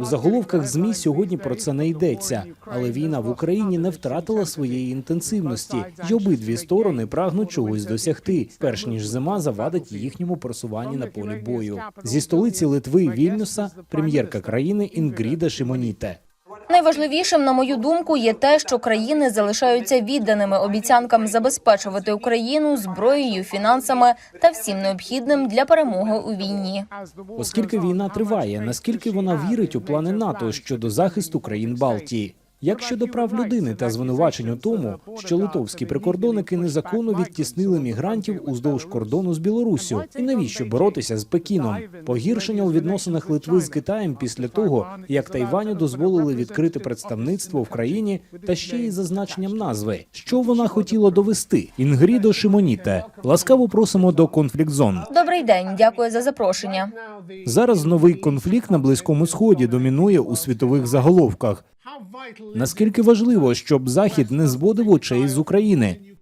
У заголовках змі сьогодні про це не йдеться, але війна в Україні не втратила своєї інтенсивності, й обидві сторони прагнуть чогось досягти, перш ніж зима завадить їхньому просуванні на полі бою. Зі столиці Литви Вільнюса прем'єрка країни Інгріда Шимоніте. Найважливішим, на мою думку, є те, що країни залишаються відданими обіцянкам забезпечувати Україну зброєю, фінансами та всім необхідним для перемоги у війні. Оскільки війна триває, наскільки вона вірить у плани НАТО щодо захисту країн Балтії? Як щодо прав людини та звинувачень у тому, що литовські прикордонники незаконно відтіснили мігрантів уздовж кордону з Білоруссю, і навіщо боротися з Пекіном? Погіршення у відносинах Литви з Китаєм після того, як Тайваню дозволили відкрити представництво в країні та ще й зазначенням назви. Що вона хотіла довести? Інгрідо Шимоніте, ласкаво просимо до конфлікт зон. Добрий день, дякую за запрошення. Зараз новий конфлікт на близькому сході домінує у світових заголовках. Наскільки важливо, щоб захід не зводив очей з України?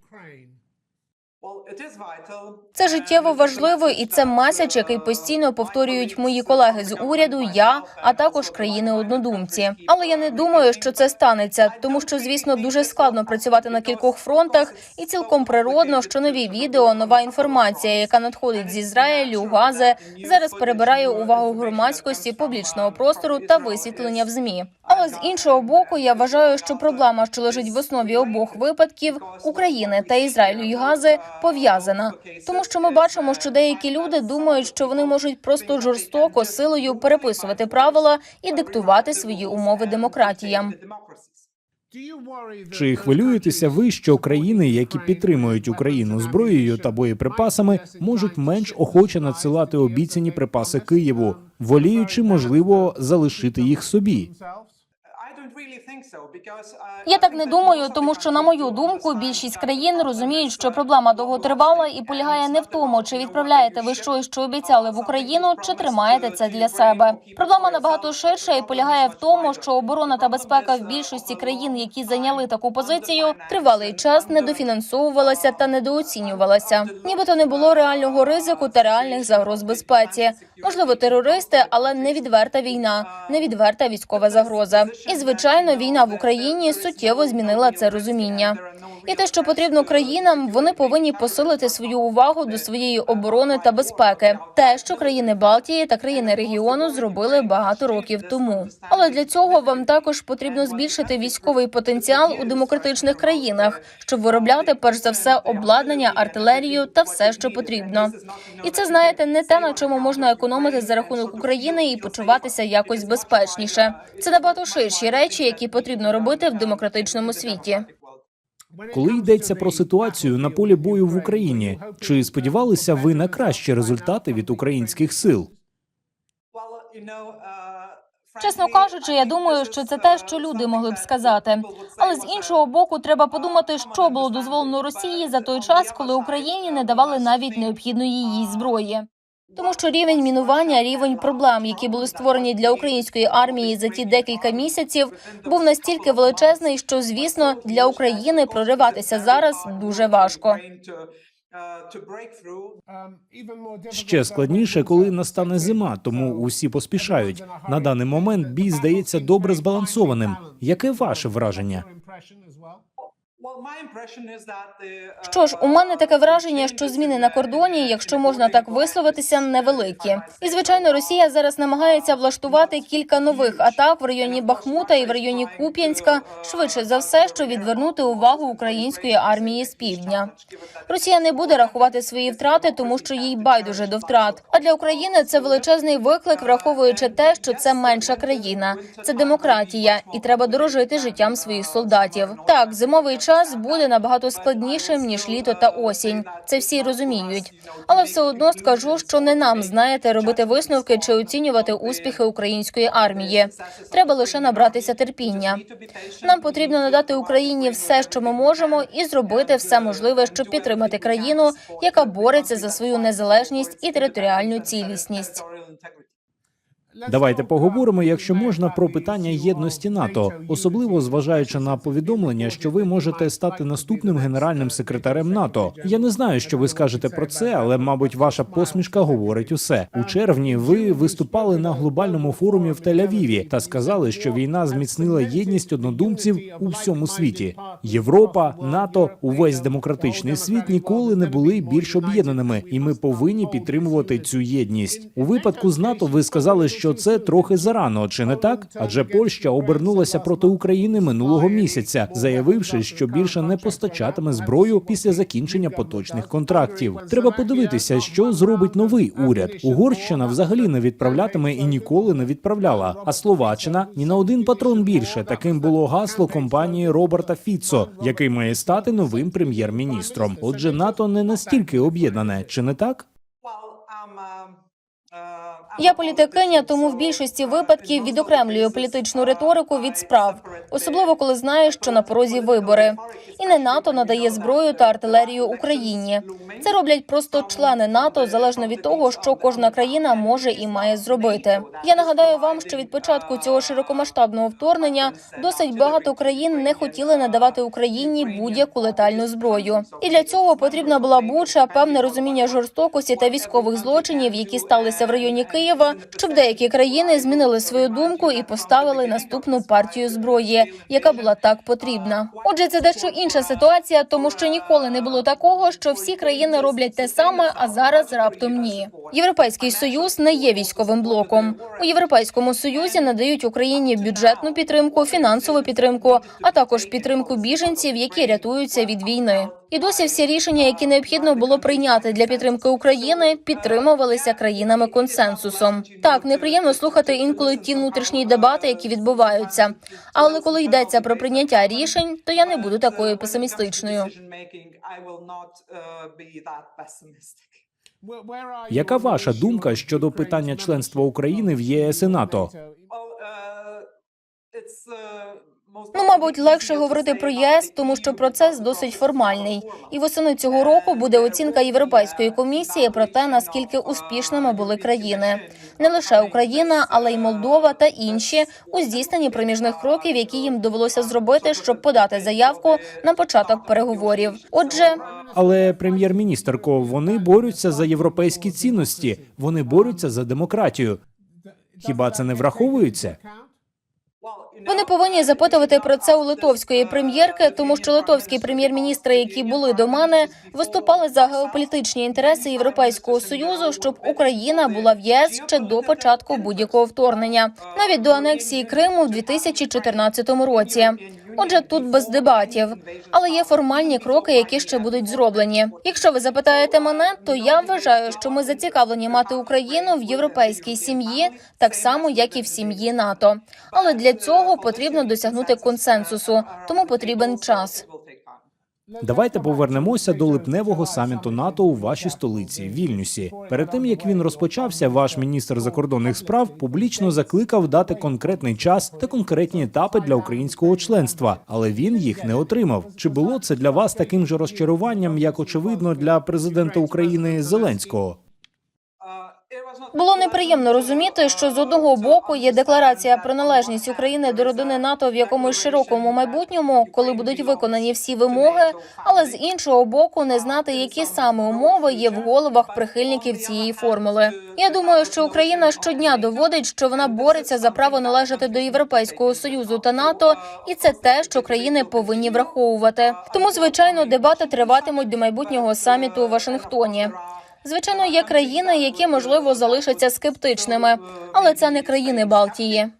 Це життєво важливо, і це меседж, який постійно повторюють мої колеги з уряду, я, а також країни-однодумці. Але я не думаю, що це станеться, тому що, звісно, дуже складно працювати на кількох фронтах, і цілком природно, що нові відео, нова інформація, яка надходить з Ізраїлю, Гази, зараз перебирає увагу громадськості, публічного простору та висвітлення в змі. Але з іншого боку, я вважаю, що проблема, що лежить в основі обох випадків України та Ізраїлю і Гази, пов'язана, тому що ми бачимо, що деякі люди думають, що вони можуть просто жорстоко силою переписувати правила і диктувати свої умови демократіям. Чи хвилюєтеся ви, що країни, які підтримують Україну зброєю та боєприпасами, можуть менш охоче надсилати обіцяні припаси Києву, воліючи, можливо, залишити їх собі? Я так не думаю, тому що на мою думку, більшість країн розуміють, що проблема довготривала і полягає не в тому, чи відправляєте ви щось, що обіцяли в Україну, чи тримаєте це для себе. Проблема набагато ширша і полягає в тому, що оборона та безпека в більшості країн, які зайняли таку позицію, тривалий час недофінансовувалася та недооцінювалася. Нібито не було реального ризику та реальних загроз безпеці. Можливо, терористи, але не відверта війна, не відверта військова загроза. І звичайно, війна в Україні суттєво змінила це розуміння. І те, що потрібно країнам, вони повинні посилити свою увагу до своєї оборони та безпеки. Те, що країни Балтії та країни регіону зробили багато років тому. Але для цього вам також потрібно збільшити військовий потенціал у демократичних країнах, щоб виробляти перш за все обладнання, артилерію та все, що потрібно. І це знаєте не те, на чому можна економити за рахунок України і почуватися якось безпечніше. Це набагато ширші речі, які потрібно робити в демократичному світі. Коли йдеться про ситуацію на полі бою в Україні, чи сподівалися ви на кращі результати від українських сил? Чесно кажучи, я думаю, що це те, що люди могли б сказати. Але з іншого боку, треба подумати, що було дозволено Росії за той час, коли Україні не давали навіть необхідної їй зброї. Тому що рівень мінування, рівень проблем, які були створені для української армії за ті декілька місяців, був настільки величезний, що звісно для України прориватися зараз дуже важко. Ще складніше, коли настане зима, тому усі поспішають. На даний момент бій здається добре збалансованим. Яке ваше враження? Що ж, у мене таке враження, що зміни на кордоні, якщо можна так висловитися, невеликі. І звичайно, Росія зараз намагається влаштувати кілька нових атак в районі Бахмута і в районі Куп'янська, швидше за все, що відвернути увагу української армії з півдня. Росія не буде рахувати свої втрати, тому що їй байдуже до втрат. А для України це величезний виклик, враховуючи те, що це менша країна, це демократія, і треба дорожити життям своїх солдатів. Так, зимовий час буде набагато складнішим ніж літо та осінь. Це всі розуміють. Але все одно скажу, що не нам знаєте робити висновки чи оцінювати успіхи української армії. Треба лише набратися терпіння. Нам потрібно надати Україні все, що ми можемо, і зробити все можливе, щоб підтримати країну, яка бореться за свою незалежність і територіальну цілісність. Давайте поговоримо, якщо можна, про питання єдності НАТО, особливо зважаючи на повідомлення, що ви можете стати наступним генеральним секретарем НАТО. Я не знаю, що ви скажете про це, але мабуть, ваша посмішка говорить усе. У червні ви виступали на глобальному форумі в Тель-Авіві та сказали, що війна зміцнила єдність однодумців у всьому світі. Європа, НАТО, увесь демократичний світ ніколи не були більш об'єднаними, і ми повинні підтримувати цю єдність. У випадку з НАТО ви сказали, що це трохи зарано, чи не так? Адже Польща обернулася проти України минулого місяця, заявивши, що більше не постачатиме зброю після закінчення поточних контрактів. Треба подивитися, що зробить новий уряд. Угорщина взагалі не відправлятиме і ніколи не відправляла. А Словаччина ні на один патрон більше. Таким було гасло компанії Роберта Фіцо, який має стати новим прем'єр-міністром. Отже, НАТО не настільки об'єднане, чи не так? Я політикиня, тому в більшості випадків відокремлюю політичну риторику від справ, особливо коли знаю, що на порозі вибори. І не НАТО надає зброю та артилерію Україні. Це роблять просто члени НАТО, залежно від того, що кожна країна може і має зробити. Я нагадаю вам, що від початку цього широкомасштабного вторгнення досить багато країн не хотіли надавати Україні будь-яку летальну зброю. І для цього потрібна була буча, певне розуміння жорстокості та військових злочинів, які сталися в районі Києва, щоб деякі країни змінили свою думку і поставили наступну партію зброї, яка була так потрібна. Отже, це дещо інша ситуація, тому що ніколи не було такого, що всі країни роблять те саме, а зараз раптом ні. Європейський союз не є військовим блоком. У європейському союзі надають Україні бюджетну підтримку, фінансову підтримку, а також підтримку біженців, які рятуються від війни. І досі всі рішення, які необхідно було прийняти для підтримки України, підтримувалися країнами консенсусом. Так неприємно слухати інколи ті внутрішні дебати, які відбуваються. Але коли йдеться про прийняття рішень, то я не буду такою песимістичною. Яка ваша думка щодо питання членства України в ЄС і НАТО? Ну, мабуть, легше говорити про ЄС, тому що процес досить формальний. І восени цього року буде оцінка Європейської комісії про те, наскільки успішними були країни, не лише Україна, але й Молдова та інші у здійсненні проміжних кроків, які їм довелося зробити, щоб подати заявку на початок переговорів. Отже, Але прем'єр-міністерко, вони борються за європейські цінності, вони борються за демократію. Хіба це не враховується? Вони повинні запитувати про це у литовської прем'єрки, тому що литовські прем'єр-міністри, які були до мене, виступали за геополітичні інтереси Європейського союзу, щоб Україна була в ЄС ще до початку будь-якого вторгнення, навіть до анексії Криму в 2014 році. Отже, тут без дебатів, але є формальні кроки, які ще будуть зроблені. Якщо ви запитаєте мене, то я вважаю, що ми зацікавлені мати Україну в європейській сім'ї, так само як і в сім'ї НАТО. Але для цього потрібно досягнути консенсусу, тому потрібен час. Давайте повернемося до липневого саміту НАТО у вашій столиці Вільнюсі. Перед тим як він розпочався, ваш міністр закордонних справ публічно закликав дати конкретний час та конкретні етапи для українського членства, але він їх не отримав. Чи було це для вас таким же розчаруванням, як очевидно для президента України Зеленського? Було неприємно розуміти, що з одного боку є декларація про належність України до родини НАТО в якомусь широкому майбутньому, коли будуть виконані всі вимоги, але з іншого боку, не знати, які саме умови є в головах прихильників цієї формули. Я думаю, що Україна щодня доводить, що вона бореться за право належати до Європейського союзу та НАТО, і це те, що країни повинні враховувати. Тому, звичайно, дебати триватимуть до майбутнього саміту у Вашингтоні. Звичайно, є країни, які можливо залишаться скептичними, але це не країни Балтії.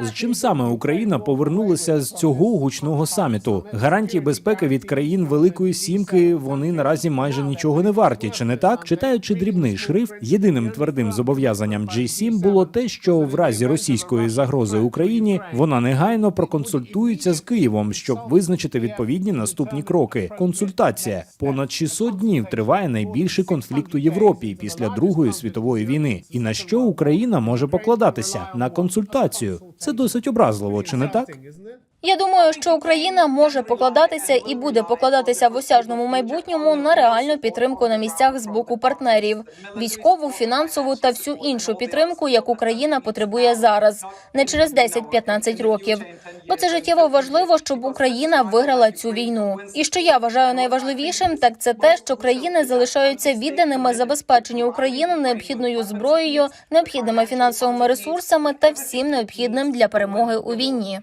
З чим саме Україна повернулася з цього гучного саміту? Гарантії безпеки від країн Великої Сімки вони наразі майже нічого не варті, чи не так? Читаючи дрібний шрифт, єдиним твердим зобов'язанням G7 було те, що в разі російської загрози Україні вона негайно проконсультується з Києвом, щоб визначити відповідні наступні кроки. Консультація понад 600 днів триває найбільший конфлікт у Європі після Другої світової війни. І на що Україна може покладатися на консультацію? Це досить образливо, чи не так? Я думаю, що Україна може покладатися і буде покладатися в осяжному майбутньому на реальну підтримку на місцях з боку партнерів, військову, фінансову та всю іншу підтримку, яку країна потребує зараз, не через 10-15 років. Бо це життєво важливо, щоб Україна виграла цю війну. І що я вважаю найважливішим, так це те, що країни залишаються відданими забезпеченню України необхідною зброєю, необхідними фінансовими ресурсами та всім необхідним для перемоги у війні.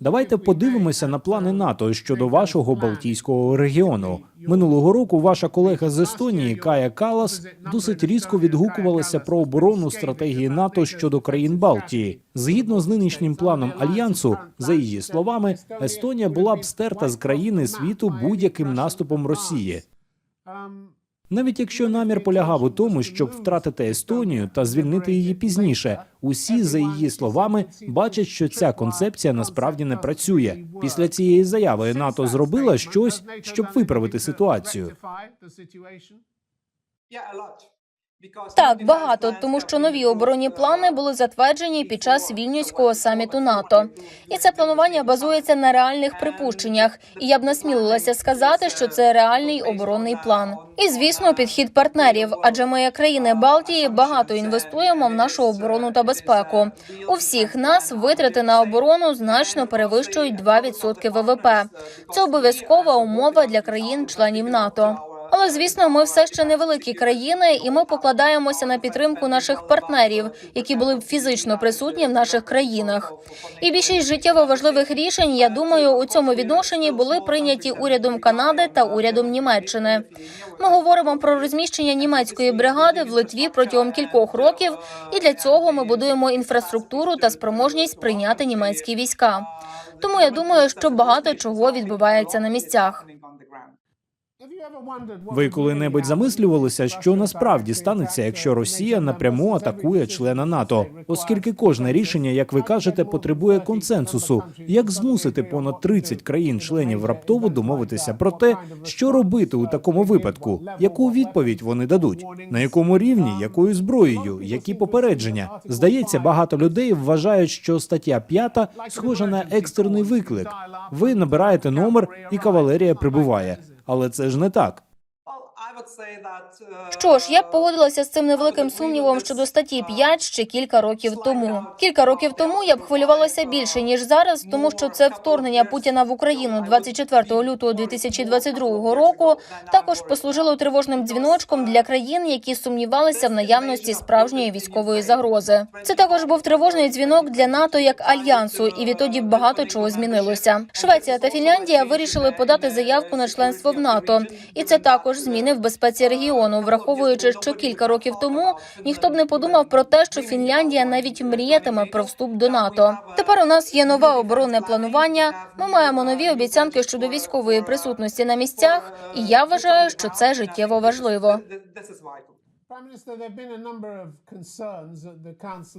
Давайте подивимося на плани НАТО щодо вашого Балтійського регіону. Минулого року ваша колега з Естонії Кая Калас досить різко відгукувалася про оборону стратегії НАТО щодо країн Балтії. Згідно з нинішнім планом альянсу, за її словами, Естонія була б стерта з країни світу будь-яким наступом Росії. Навіть якщо намір полягав у тому, щоб втратити Естонію та звільнити її пізніше, усі за її словами бачать, що ця концепція насправді не працює. Після цієї заяви НАТО зробила щось, щоб виправити ситуацію. Так, багато, тому що нові оборонні плани були затверджені під час вільнюського саміту НАТО, і це планування базується на реальних припущеннях. І я б насмілилася сказати, що це реальний оборонний план. І звісно, підхід партнерів, адже ми, як країни Балтії, багато інвестуємо в нашу оборону та безпеку. У всіх нас витрати на оборону значно перевищують 2% ВВП. Це обов'язкова умова для країн-членів НАТО. Але звісно, ми все ще невеликі країни, і ми покладаємося на підтримку наших партнерів, які були б фізично присутні в наших країнах. І більшість життєво важливих рішень, я думаю, у цьому відношенні були прийняті урядом Канади та урядом Німеччини. Ми говоримо про розміщення німецької бригади в Литві протягом кількох років, і для цього ми будуємо інфраструктуру та спроможність прийняти німецькі війська. Тому я думаю, що багато чого відбувається на місцях. Ви коли-небудь замислювалися, що насправді станеться, якщо Росія напряму атакує члена НАТО, оскільки кожне рішення, як ви кажете, потребує консенсусу. Як змусити понад 30 країн-членів раптово домовитися про те, що робити у такому випадку, яку відповідь вони дадуть, на якому рівні, якою зброєю, які попередження? Здається, багато людей вважають, що стаття 5 схожа на екстрений виклик. Ви набираєте номер, і кавалерія прибуває. Але це ж не так. Що ж, я б погодилася з цим невеликим сумнівом щодо статті 5 ще кілька років тому. Кілька років тому я б хвилювалася більше ніж зараз, тому що це вторгнення Путіна в Україну 24 лютого 2022 року також послужило тривожним дзвіночком для країн, які сумнівалися в наявності справжньої військової загрози. Це також був тривожний дзвінок для НАТО як альянсу, і відтоді багато чого змінилося. Швеція та Фінляндія вирішили подати заявку на членство в НАТО, і це також зміни в безпеці регіону, враховуючи, що кілька років тому ніхто б не подумав про те, що Фінляндія навіть мріятиме про вступ до НАТО. Тепер у нас є нове оборонне планування. Ми маємо нові обіцянки щодо військової присутності на місцях, і я вважаю, що це життєво важливо.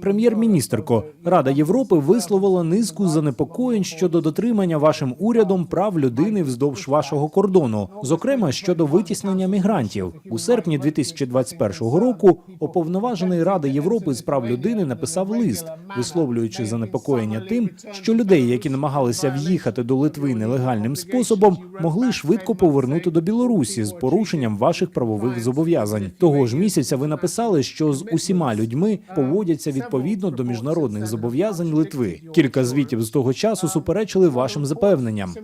Прем'єр-міністрко, Рада Європи висловила низку занепокоєнь щодо дотримання вашим урядом прав людини вздовж вашого кордону, зокрема щодо витіснення мігрантів. У серпні 2021 року уповноважений Ради Європи з прав людини написав лист, висловлюючи занепокоєння тим, що людей, які намагалися в'їхати до Литви нелегальним способом, могли швидко повернути до Білорусі з порушенням ваших правових зобов'язань. Того ж місяця ви написали, що з усіма людьми поводяться відповідно до міжнародних зобов'язань Литви. Кілька звітів з того часу суперечили вашим запевненням.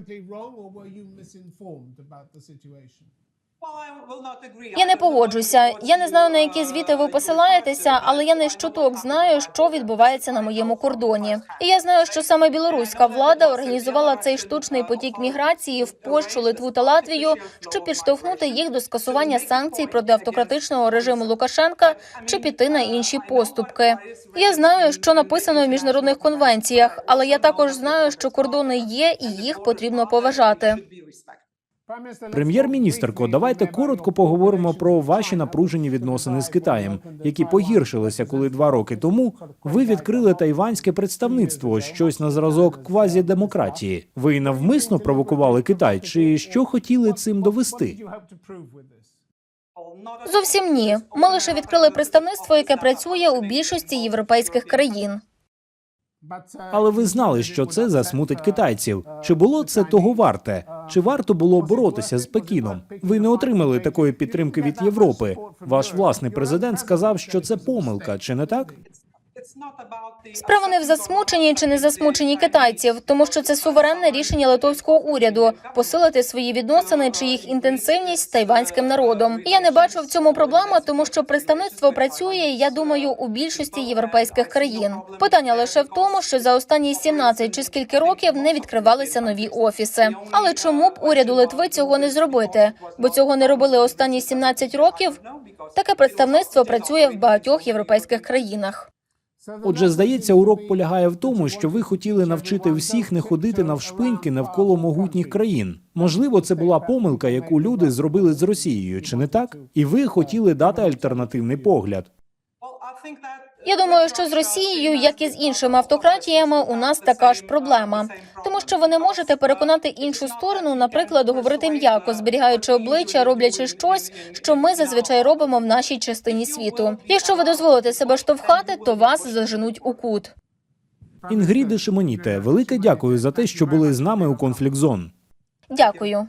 Я не погоджуся. Я не знаю на які звіти ви посилаєтеся, але я не щоток знаю, що відбувається на моєму кордоні. І я знаю, що саме білоруська влада організувала цей штучний потік міграції в Польщу, Литву та Латвію, щоб підштовхнути їх до скасування санкцій проти автократичного режиму Лукашенка чи піти на інші поступки. Я знаю, що написано в міжнародних конвенціях, але я також знаю, що кордони є і їх потрібно поважати. Прем'єр-міністрко, давайте коротко поговоримо про ваші напружені відносини з Китаєм, які погіршилися, коли два роки тому ви відкрили тайванське представництво, щось на зразок квазідемократії. Ви навмисно провокували Китай, чи що хотіли цим довести? Зовсім ні. Ми лише відкрили представництво, яке працює у більшості європейських країн. Але ви знали, що це засмутить китайців. Чи було це того варте? Чи варто було боротися з Пекіном? Ви не отримали такої підтримки від Європи. Ваш власний президент сказав, що це помилка, чи не так? Справа не в засмученні чи не засмученні китайців, тому що це суверенне рішення литовського уряду посилити свої відносини чи їх інтенсивність з тайванським народом. Я не бачу в цьому проблеми, тому що представництво працює, я думаю, у більшості європейських країн. Питання лише в тому, що за останні 17 чи скільки років не відкривалися нові офіси. Але чому б уряду Литви цього не зробити? Бо цього не робили останні 17 років. Таке представництво працює в багатьох європейських країнах. Отже, здається, урок полягає в тому, що ви хотіли навчити всіх не ходити навшпиньки навколо могутніх країн. Можливо, це була помилка, яку люди зробили з Росією, чи не так? І ви хотіли дати альтернативний погляд. Я думаю, що з Росією, як і з іншими автократіями, у нас така ж проблема, тому що ви не можете переконати іншу сторону, наприклад, говорити м'яко, зберігаючи обличчя, роблячи щось, що ми зазвичай робимо в нашій частині світу. Якщо ви дозволите себе штовхати, то вас заженуть у кут. Інгріди Шимоніте, велике дякую за те, що були з нами у конфлікт зон. Дякую.